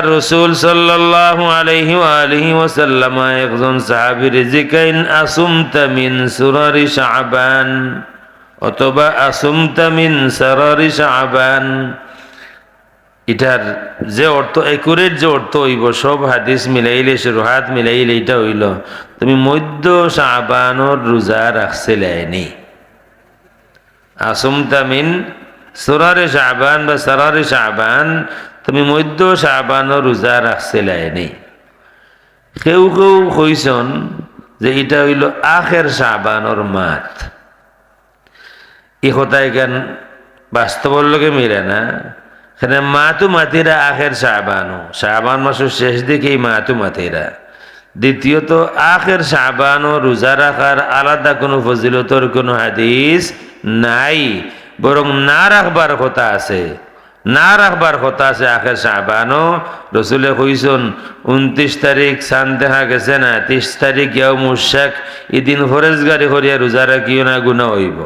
আল্লাহ রসুল আলাইহি আলিহি এটার যে অর্থ একুরেট যে অর্থ হইব, সব হাদিস মিলাইলে, সুরহাত মিলাইলে এটা হইল, তুমি মধ্য শাবানর রোজা রাখছিলেনি আসুমতা মিন সুরারে শাবান বা সারারে শাবান তুমি মধ্য শাবানর রোজা রাখছিলেনি কেউ কেউ কইসন যে এটা হইল আখের শাবানর মাত। ই কথাই কেন বাস্তবর লগে মিলে না? এখানে মাতু মাতিরা আখের শাহবানু শাহবান মাসের শেষ দিকেই মাতু মাতিরা দ্বিতীয়ত আখের শাহবানও রোজা রাখার আলাদা কোনো ফজিলতর কোনো হাদিস নাই বরং না রাখবার কথা আছে। না রাখবার কথা আছে আখের শাহবানও। রসুলে কইসন, উনত্রিশ তারিখ সান দেখা গেছে না, ত্রিশ তারিখ ইয়াও মুশাক এদিন ফরেজ গাড়ি করিয়া রোজা রাখিও না গুণা হইব।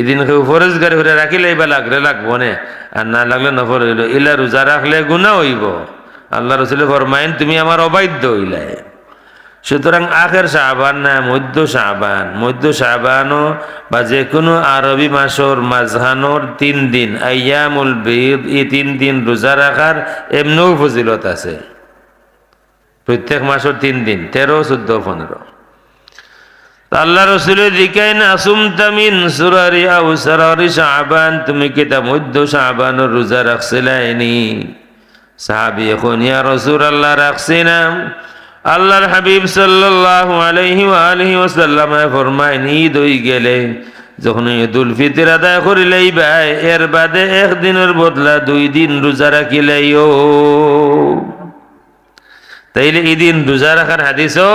এদিন কেউ ফরজ গাড়ি করে রাখিলে এবার লাগলে লাগবো নে, আর না লাগলে নফর হইল। ইলা রোজা রাখলে গুণা হইব। আল্লাহ রসুল ফরমাইন, তুমি আমার অবাধ্য হইলে সুতরাং আখের শাহবান না, মধ্য শাহবান। মধ্য শাহবানও বা যে কোনো আরবি মাসর, মাঝহানোর তিন দিন, আয়ামুল বেদ এই তিন দিন রোজা রাখার এমনও ফজিলত আছে। প্রত্যেক মাসের তিন দিন, তেরো, চোদ্দ, পনেরো। আল্লাহ রসুলের দিকাই না আসুম তামিন সুরারি আউ সারারি শাহবান, তুমি কি তা মধ্য শাহবান রোজা রাখছিলাইনি? সাহাবি এখন, ইয়া রসুল আল্লাহ, রাখছি না। আল্লাহর হাবিব সাল্লাল্লাহু আলাইহি আলিহি ওয়াসাল্লাম ফরমাইন ঈদ হই গেলে যখন ঈদুল ফিতর আদায় করিলেই ভাই, এর বাদে একদিনের বদলা দুই দিন রোজা রাখিলেইও তাইলে ইদিন রোজা রাখার হাদিসও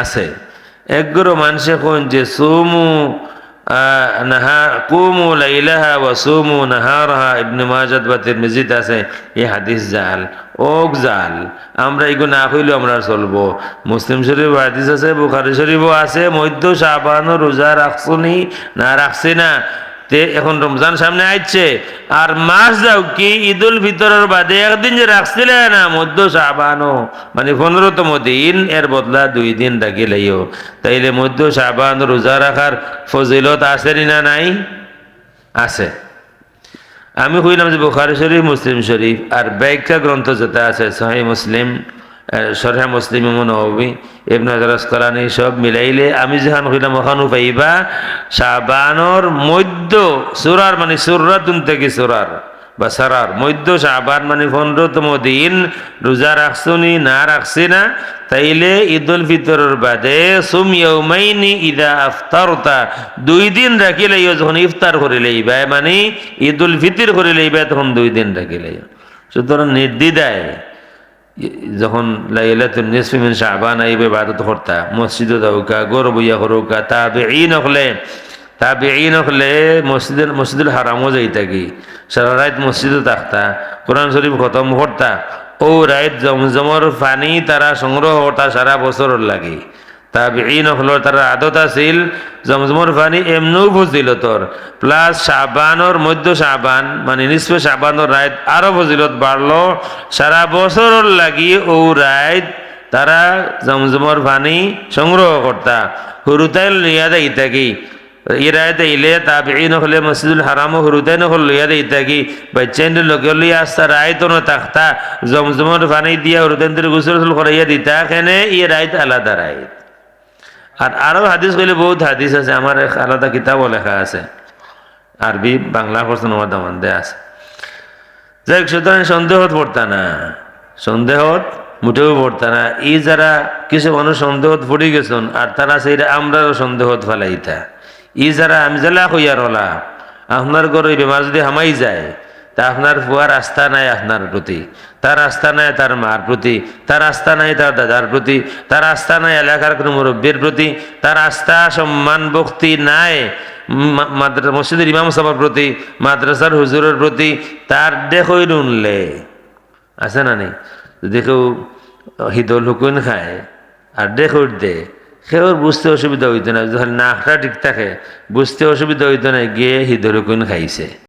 আছে। একগুলো মানুষে কোন যে, সুমু কুমু লাইলাহা ওয়া সুমু নাহারহা, ইবনে মাজাদ বা তিরমিজিত আছে এই হাদিস জাল ওক জাল, আমরা এগুলো না হইলেও আমরা চলবো। মুসলিম শরীফ হাদিস আছে, বুখারি শরীফও আছে, মধ্য শাহবানো রোজা রাখছনি না রাখছি না? তে এখন রমজান সামনে আইছে। আর মাস যাও কি ঈদুল ফিতরের বাদে একদিন যে রাখছিলে না মধ্য সাবানো মানে পনেরোতম দিন, এর বদলা দুই দিন রাখিলেও তাইলে মধ্য সাবান রোজা রাখার ফজিলত আছে না নাই? আছে। আমি কইলাম যে বুখারি শরীফ, মুসলিম শরীফ, আর ব্যাখ্যা গ্রন্থ যেটা আছে, সহি মুসলিম। সরহা মুসলিম নবী সব মিলাইলে আমি যেখান কইলাম ওখানো পাইবা, শাবানোর মধ্য সুরার মানে সুরাতুন থেকে সুরার বা সারার মধ্য শাবান মানে পনেরোতম দিন, রোজা রাখছনি না রাখছি না, তাইলে ঈদুল ফিতরের বাদে সুম ইয়ৌমাইনি ইদা আফতারতা, দুই দিন রাখিলেই যখন ইফতার করিলেই ভাই মানে ঈদুল ফিতির করিলেই ভাই তখন দুই দিন রাখিলেই সুতরাং নির্দিদায় যখন লাইলাতুল নিসফি শাহবান আইবে ইবাদত করতা, মসজিদে দাউকা গর বইয়া করুকা তাবেঈন হলে এই হলে মসজিদের, মসজিদুল হারামও যাই থাকি সারা রাত মসজিদে থাকতা, কোরআন শরীফ খতম করতা, ও রাত জমজমর পানি তারা সংগ্রহ করতা সারা বছর লাগে। তাবিঈন হলো তার আদত আছিল, জমজমর পানি এমনও ফজিলতর প্লাস সাবানোর মধ্য সাবান মানে নিষ্প সাবানোর রায় আরও ফজিলত বাড়লো। সারা বছরের লাগি ও রায় তারা জমজমর পানি সংগ্রহ করতা। হুরুতাইল লিয়া দেই থাকি। ইরায়তে ইলে তাবিঈন হলে মসজিদুল হারাম হুরুতাইন হল লিয়া দেই থাকি। বাচ্চাইন লগে লিয়া আসতা রায় তো থাকতা জমজমর পানি দিয়া হুরুতাইন গুসল করাইয়া দিতা এখানে ই রায়ত আলাদা রায় আর আরও হাদিস কইলে বহুত হাদিস আছে, আমার আলাদা কিতাবও লেখা আছে। আরবি, বাংলা আমার দামান দেয়া আছে। যাই সুতরাং সন্দেহত পড়তা না। সন্দেহত মুঠেও পড়তা না। ই যারা কিছু মানুষ সন্দেহত পড়ে গেছেন, আর তারা সেইটা আমরাও সন্দেহত ফেলাইতা। ই যারা আমি জেলা কইয়ার হলা আপনার ঘরে বেমার যদি হামাই যায় তা আপনার ফুয়ার আস্থা নাই আপনার প্রতি। তার আস্থা নাই তার মার প্রতি তার আস্থা নাই তার দাদার প্রতি তার আস্থা নাই এলাকার কোনো মুরব্বীর প্রতি তার আস্থা সম্মান ভক্তি নাই মসজিদের ইমাম সভার প্রতি, মাদ্রাসার হুজুরের প্রতি, তার দেখই উনলে আছে না নেই? যদি কেউ হিদল হুকুন খায় আর দেখর দে সেওর বুঝতে অসুবিধা হইতো না। যখন নাকটা ঠিক থাকে, বুঝতে অসুবিধা হইতো না, গিয়ে হিদল হুকুন খাইছে।